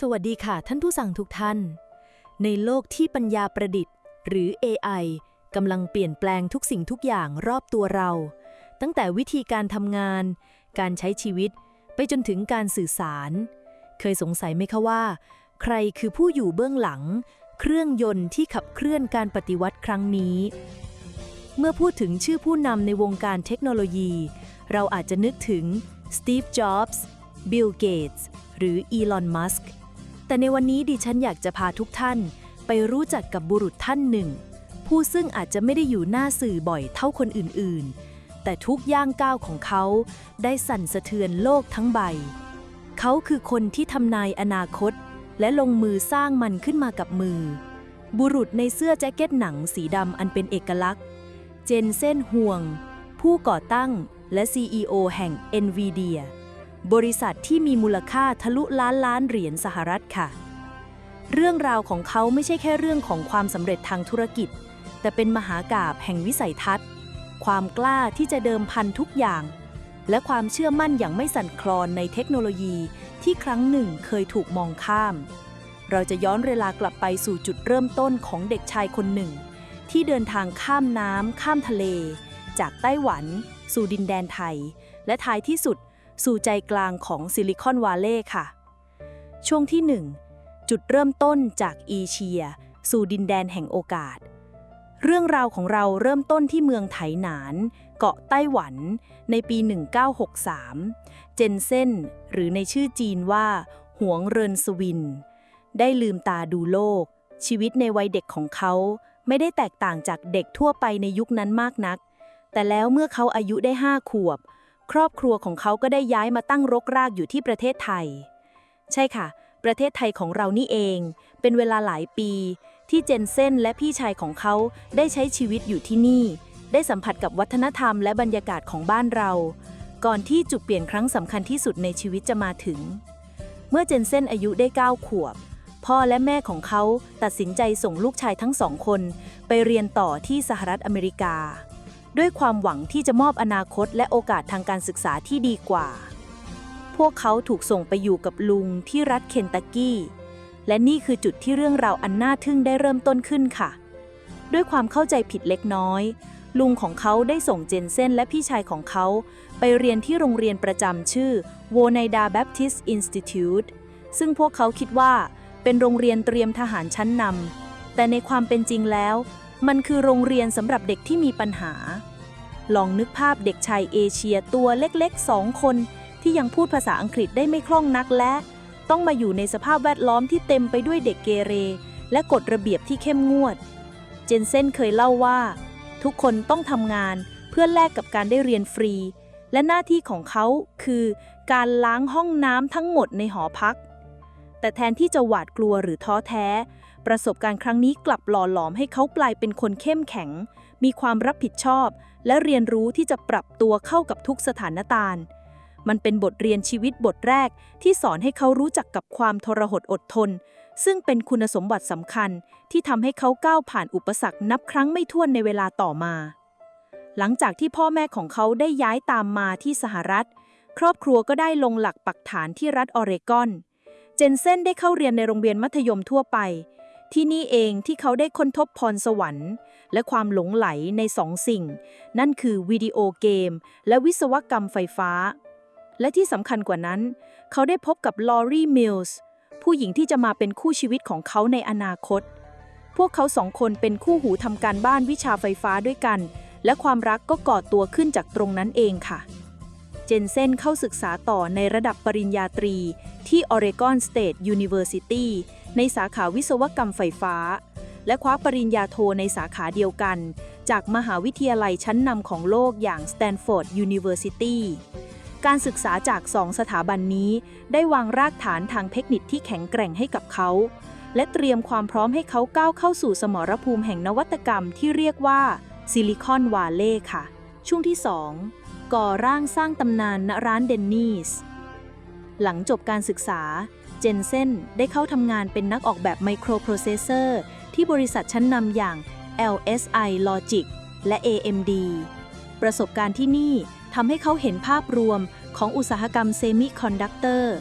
สวัสดีค่ะท่านผู้สั่งทุกท่าน ในโลกที่ปัญญาประดิษฐ์ หรือ AI กำลังเปลี่ยนแปลงทุกสิ่งทุกอย่างรอบตัวเรา ตั้งแต่วิธีการทำงาน การใช้ชีวิต ไปจนถึงการสื่อสาร เคยสงสัยไหมคะว่า ใครคือผู้อยู่เบื้องหลัง เครื่องยนต์ที่ขับเคลื่อนการปฏิวัติครั้งนี้ เมื่อพูดถึงชื่อผู้นำในวงการเทคโนโลยี เราอาจจะนึกถึงสตีฟ จ็อบส์ บิล เกตส์ หรืออีลอน มัสก์ แต่ในวันนี้ดิฉันอยากจะพาทุกท่าน ไปรู้จักกับบุรุษท่านหนึ่ง ผู้ซึ่งอาจจะไม่ได้อยู่หน้าสื่อบ่อยเท่าคนอื่นๆ แต่ทุกย่างก้าวของเขา ได้สั่นสะเทือนโลกทั้งใบ เขาคือคนที่ทำนายอนาคต และลงมือสร้างมันขึ้นมากับมือ บุรุษในเสื้อแจ็คเก็ตหนังสีดำอันเป็นเอกลักษณ์ เจนเซนห่วง ผู้ก่อตั้งและ CEO แห่ง NVIDIA บริษัทที่มีมูลค่าทะลุล้านล้านเหรียญสหรัฐค่ะ เรื่องราวของเขาไม่ใช่แค่เรื่องของความสำเร็จทางธุรกิจ แต่เป็นมหากาบแห่งวิสัยทัศน์ ความกล้าที่จะเดิมพันทุกอย่าง และความเชื่อมั่นอย่างไม่สั่นคลอนในเทคโนโลยีที่ครั้งหนึ่งเคยถูกมองข้าม เราจะย้อนเวลากลับไปสู่จุดเริ่มต้นของเด็กชายคนหนึ่ง ที่เดินทางข้ามน้ำข้ามทะเล จากไต้หวัน สู่ดินแดนไทย และท้ายที่สุด สู่ใจกลางของซิลิคอนวาเลย์ค่ะ ช่วงที่ 1 จุดเริ่มต้นจากอีเชีย สู่ดินแดนแห่งโอกาส เรื่องราวของเราเริ่มต้นที่เมืองไถหนาน เกาะไต้หวัน ในปี 1963 เจนเซนหรือในชื่อจีนว่า หวงเรินสวิน ได้ลืมตาดูโลก ชีวิตในวัยเด็กของเขาไม่ได้แตกต่างจากเด็กทั่วไปในยุคนั้นมากนัก แต่แล้วเมื่อเขาอายุได้ห้าขวบ ครอบครัวของเขาก็ได้ย้ายมาตั้งรกรากอยู่ที่ประเทศไทย ใช่ค่ะ ประเทศไทยของเรานี่เอง เป็นเวลาหลายปี ที่เจนเซนและพี่ชายของเขาได้ใช้ชีวิตอยู่ที่นี่ ได้สัมผัสกับวัฒนธรรมและบรรยากาศของบ้านเรา ก่อนที่จุดเปลี่ยนครั้งสำคัญที่สุดในชีวิตจะมาถึง เมื่อเจนเซนอายุได้ 9 ขวบ พ่อและแม่ของเขาตัดสินใจส่งลูกชายทั้งสองคน ไปเรียนต่อที่สหรัฐอเมริกา ด้วยความหวังที่จะมอบอนาคตและโอกาสทางการศึกษาที่ดีกว่า พวกเขาถูกส่งไปอยู่กับลุงที่รัฐเคนตักกี้ และนี่คือจุดที่เรื่องราวอันน่าทึ่งได้เริ่มต้นขึ้นค่ะ ด้วยความเข้าใจผิดเล็กน้อย ลุงของเขาได้ส่งเจนเซนและพี่ชายของเขา ไปเรียนที่โรงเรียนประจำชื่อ w o n a i d a Baptist Institute ซึ่งพวกเขาคิดว่าเป็นโรงเรียนเตรียมทหารชั้นนำแต่ในความเป็นจริงแล้ว มันคือโรงเรียนสำหรับเด็กที่มีปัญหา ลองนึกภาพเด็กชายเอเชียตัวเล็กๆสองคนที่ยังพูดภาษาอังกฤษได้ไม่คล่องนักและ ต้องมาอยู่ในสภาพแวดล้อมที่เต็มไปด้วยเด็กเกเร และกฎระเบียบที่เข้มงวด เจนเซนเคยเล่าว่า ทุกคนต้องทำงานเพื่อแลกกับการได้เรียนฟรี และหน้าที่ของเขาคือ การล้างห้องน้ำทั้งหมดในหอพัก แต่แทนที่จะหวาดกลัวหรือท้อแท้ ประสบการณ์ครั้งนี้กลับหล่อหลอมให้เขากลายเป็นคนเข้มแข็ง มีความรับผิดชอบ และเรียนรู้ที่จะปรับตัวเข้ากับทุกสถานการณ์ มันเป็นบทเรียนชีวิตบทแรกที่สอนให้เขารู้จักกับความทรหดอดทน ซึ่งเป็นคุณสมบัติสำคัญที่ทำให้เขาก้าวผ่านอุปสรรคนับครั้งไม่ถ้วนในเวลาต่อมา หลังจากที่พ่อแม่ของเขาได้ย้ายตามมาที่สหรัฐ ครอบครัวก็ได้ลงหลักปักฐานที่รัฐออเรกอน เจนเซนได้เข้าเรียนในโรงเรียนมัธยมทั่วไป ที่นี่เองที่เขาได้ค้นทบพรสวรรค์ และความหลงไหลในสองสิ่ง นั่นคือวิดีโอเกม และวิศวกรรมไฟฟ้า และที่สำคัญกว่านั้น เขาได้พบกับลอรี่มิลส์ผู้หญิงที่จะมาเป็นคู่ชีวิตของเขาในอนาคต พวกเขาสองคนเป็นคู่หูทำการบ้านวิชาไฟฟ้าด้วยกัน และความรักก็ก่อตัวขึ้นจากตรงนั้นเองค่ะ เจนเซนเข้าศึกษาต่อในระดับปริญญาตรีที่ Oregon State University ในสาขาวิศวกรรมไฟฟ้า และคว้าปริญญาโทในสาขาเดียวกัน จากมหาวิทยาลัยชั้นนำของโลกอย่าง Stanford University การศึกษาจากสองสถาบันนี้ ได้วางรากฐานทางเทคนิคที่แข็งแกร่งให้กับเขา และเตรียมความพร้อมให้เขาก้าวเข้าสู่สมรภูมิแห่งนวัตกรรมที่เรียกว่าซิลิคอนวาเลย์ค่ะ ช่วงที่ 2 ก่อร่างสร้างตำนานณร้านเดนนีสหลังจบการศึกษา เจนเซนได้เข้าทำงานเป็นนักออกแบบไมโครโปรเซสเซอร์ที่บริษัทชั้นนำอย่าง LSI Logic และ AMD ประสบการณ์ที่นี่ทำให้เขาเห็นภาพรวมของอุตสาหกรรมเซมิคอนดักเตอร์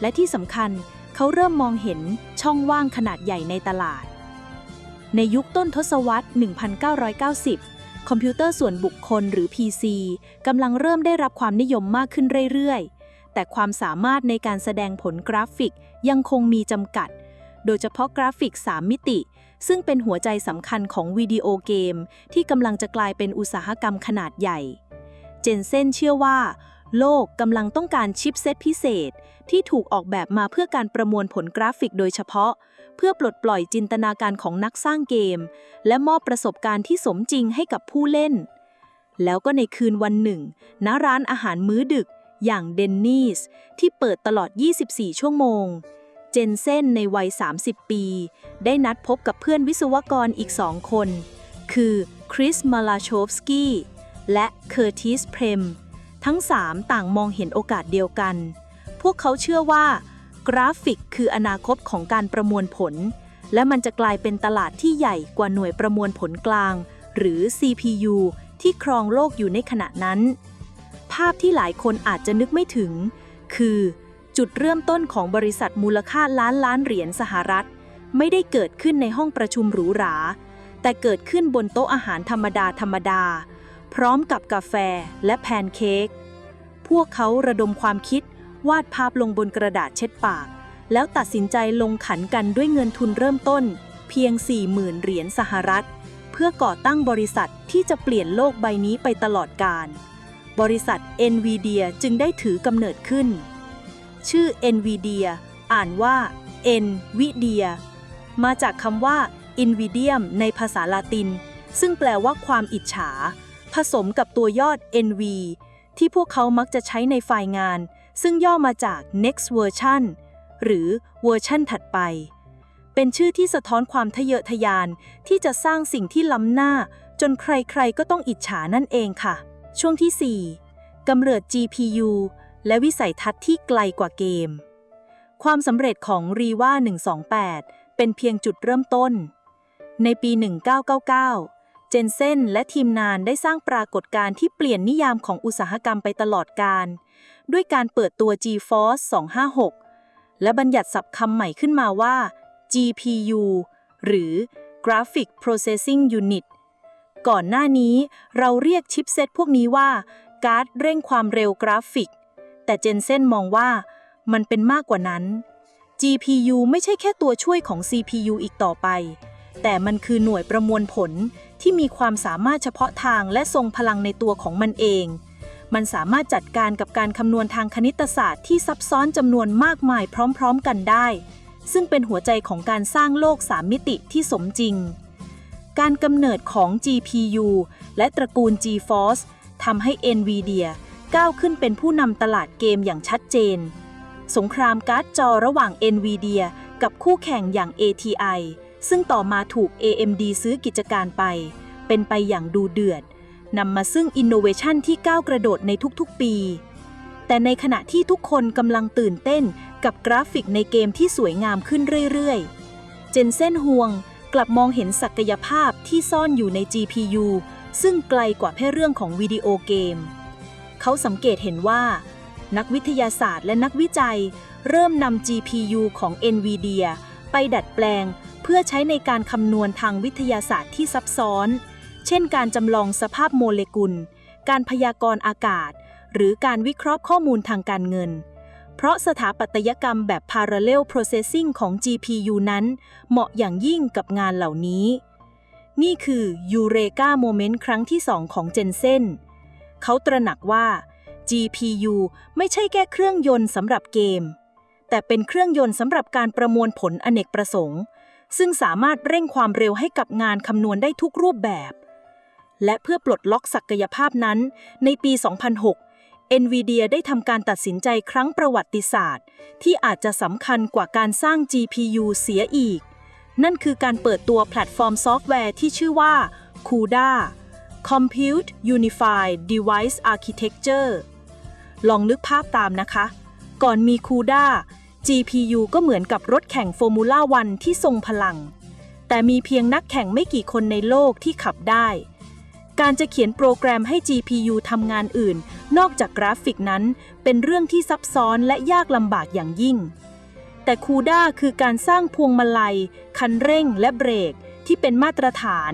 และที่สำคัญเขาเริ่มมองเห็นช่องว่างขนาดใหญ่ในตลาด ในยุคต้นทศวรรษ 1990 คอมพิวเตอร์ส่วนบุคคลหรือ PC กำลังเริ่มได้รับความนิยมมากขึ้นเรื่อยๆ แต่ความสามารถในการแสดงผลกราฟิกยังคงมีจำกัด โดยเฉพาะกราฟิก 3 มิติ ซึ่งเป็นหัวใจสำคัญของวิดีโอเกม ที่กำลังจะกลายเป็นอุตสาหกรรมขนาดใหญ่ เจนเซนเชื่อว่า โลกกำลังต้องการชิปเซตพิเศษ ที่ถูกออกแบบมาเพื่อการประมวลผลกราฟิกโดยเฉพาะ เพื่อปลดปล่อยจินตนาการของนักสร้างเกม และมอบประสบการณ์ที่สมจริงให้กับผู้เล่นแล้วก็ในคืนวันหนึ่ง ณ ร้านอาหารมื้อดึก อย่างเดนนิสที่เปิดตลอด 24 ชั่วโมง เจนเซนในวัย 30 ปี ได้นัดพบกับเพื่อนวิศวกรอีกสองคน คือคริสมาลาโชฟสกี้และเคอร์ติสเพรม ทั้งสามต่างมองเห็นโอกาสเดียวกัน พวกเขาเชื่อว่า กราฟิกคืออนาคตของการประมวลผล และมันจะกลายเป็นตลาดที่ใหญ่กว่าหน่วยประมวลผลกลาง หรือ CPU ที่ครองโลกอยู่ในขณะนั้น ภาพที่หลายคนอาจจะนึกไม่ถึง คือ จุดเริ่มต้นของบริษัทมูลค่าล้านล้านเหรียญสหรัฐ ไม่ได้เกิดขึ้นในห้องประชุมหรูหรา แต่เกิดขึ้นบนโต๊ะอาหารธรรมดาธรรมดา พร้อมกับกาแฟและแพนเค้กพวกเขาระดมความคิดวาดภาพลงบนกระดาษเช็ดปาก แล้วตัดสินใจลงขันกันด้วยเงินทุนเริ่มต้น เพียง 40,000 เหรียญสหรัฐ เพื่อก่อตั้งบริษัทที่จะเปลี่ยนโลกใบนี้ไปตลอดกาล บริษัท NVIDIA จึงได้ถือกำเนิดขึ้น ชื่อ NVIDIA อ่านว่า NVIDIA มาจากคำว่า Invidium ในภาษาลาติน ซึ่งแปลว่าความอิจฉา ผสมกับตัวยอด NV ที่พวกเขามักจะใช้ในไฟล์งาน ซึ่งย่อมาจาก next version หรือเวอร์ชันถัดไป เป็นชื่อที่สะท้อนความทะเยอทะยานที่จะสร้างสิ่งที่ล้ำหน้า จนใครๆก็ต้องอิจฉานั่นเองค่ะ ช่วงที่ 4กำเนิด GPU และวิสัยทัศน์ที่ไกลกว่าเกม ความสำเร็จของ r e v a 128 เป็นเพียงจุดเริ่มต้น ในปี 1999 เจนเซนและทีมงานได้สร้างปรากฏการณ์ที่เปลี่ยนนิยามของอุตสาหกรรมไปตลอดกาลด้วยการเปิดตัว GeForce 256 และบัญญัติศัพท์คำใหม่ขึ้นมาว่า GPU หรือ Graphic Processing Unit ก่อนหน้านี้ เราเรียกชิปเซตพวกนี้ว่า การ์ดเร่งความเร็วกราฟิก แต่เจนเซนมองว่ามันเป็นมากกว่านั้น GPU ไม่ใช่แค่ตัวช่วยของ CPU อีกต่อไป แต่มันคือหน่วยประมวลผลที่มีความสามารถเฉพาะทางและทรงพลังในตัวของมันเอง มันสามารถจัดการกับการคำนวณทางคณิตศาสตร์ที่ซับซ้อนจำนวนมากมายพร้อม ๆ กันได้ ซึ่งเป็นหัวใจของการสร้างโลกสามมิติที่สมจริง การกำเนิดของ GPU และตระกูล GeForce ทำให้ NVIDIA ก้าวขึ้นเป็นผู้นำตลาดเกมอย่างชัดเจน สงครามการ์ดจอระหว่าง NVIDIA กับคู่แข่งอย่าง ATI ซึ่งต่อมาถูก AMD ซื้อกิจการไป เป็นไปอย่างดูเดือด นำมาซึ่งอินโนเวชันที่ก้าวกระโดดในทุกๆ ปี แต่ในขณะที่ทุกคนกำลังตื่นเต้นกับกราฟิกในเกมที่สวยงามขึ้นเรื่อยๆ เจนเซนฮวง กลับมองเห็นศักยภาพที่ซ่อนอยู่ใน GPU ซึ่งไกลกว่าแค่เรื่องของวิดีโอเกม เขาสังเกตเห็นว่า นักวิทยาศาสตร์และนักวิจัย เริ่มนำ GPU ของ NVIDIA ไปดัดแปลง เพื่อใช้ในการคำนวณทางวิทยาศาสตร์ที่ซับซ้อน เช่นการจำลองสภาพโมเลกุล การพยากรณ์อากาศ หรือการวิเคราะห์ข้อมูลทางการเงิน เพราะสถาปัตยกรรมแบบ Parallel Processing ของ GPU นั้น เหมาะอย่างยิ่งกับงานเหล่านี้ นี่คือ Eureka Moment ครั้งที่2ของเจนเซนเขาตระหนักว่า GPU ไม่ใช่แค่เครื่องยนต์สำหรับเกม แต่เป็นเครื่องยนต์สำหรับการประมวลผลอเนกประสงค์ ซึ่งสามารถเร่งความเร็วให้กับงานคำนวณได้ทุกรูปแบบ และเพื่อปลดล็อกศักยภาพนั้น ในปี 2006 NVIDIA ได้ทำการตัดสินใจครั้งประวัติศาสตร์ ที่อาจจะสำคัญกว่าการสร้าง GPU เสียอีก นั่นคือการเปิดตัวแพลตฟอร์มซอฟต์แวร์ที่ชื่อว่า CUDA Compute Unified Device Architecture ลองนึกภาพตามนะคะ ก่อนมี CUDA GPU ก็เหมือนกับรถแข่งโฟมูล่าวันที่ทรงพลัง แต่มีเพียงนักแข่งไม่กี่คนในโลกที่ขับได้ การจะเขียนโปรแกรมให้ GPU ทำงานอื่น นอกจากกราฟิกนั้น เป็นเรื่องที่ซับซ้อนและยากลำบากอย่างยิ่ง แต่คูด้าคือการสร้างพวงมาลัย คันเร่งและเบรก ที่เป็นมาตรฐาน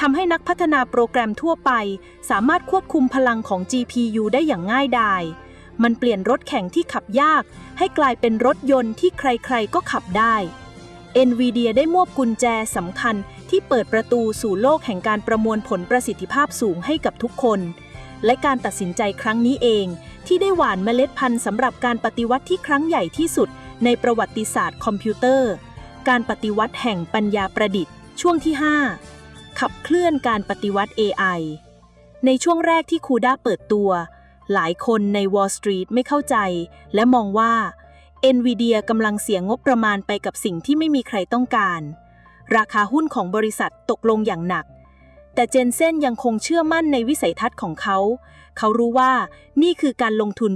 ทำให้นักพัฒนาโปรแกรมทั่วไป สามารถควบคุมพลังของ GPU ได้อย่างง่ายดาย มันเปลี่ยนรถแข่งที่ขับยาก ให้กลายเป็นรถยนต์ที่ใครๆก็ขับได้ NVIDIA ได้มอบกุญแจสำคัญ ที่เปิดประตูสู่โลกแห่งการประมวลผลประสิทธิภาพสูงให้กับทุกคน และการตัดสินใจครั้งนี้เอง ที่ได้หว่านเมล็ดพันธุ์สำหรับการปฏิวัติที่ครั้งใหญ่ที่สุด ในประวัติศาสตร์คอมพิวเตอร์ การปฏิวัติแห่งปัญญาประดิษฐ์ ช่วงที่ 5 ขับเคลื่อนการปฏิวัติ AI ในช่วงแรกที่คูด้าเปิดตัว หลายคนใน Wall Street ไม่เข้าใจ และมองว่า NVIDIA กำลังเสียงบประมาณไปกับสิ่งที่ไม่มีใครต้องการ ราคาหุ้นของบริษัทตกลงอย่างหนัก แต่เจนเซนยังคงเชื่อมั่นในวิสัยทัศน์ของเขา เขารู้ว่านี่คือการลงทุน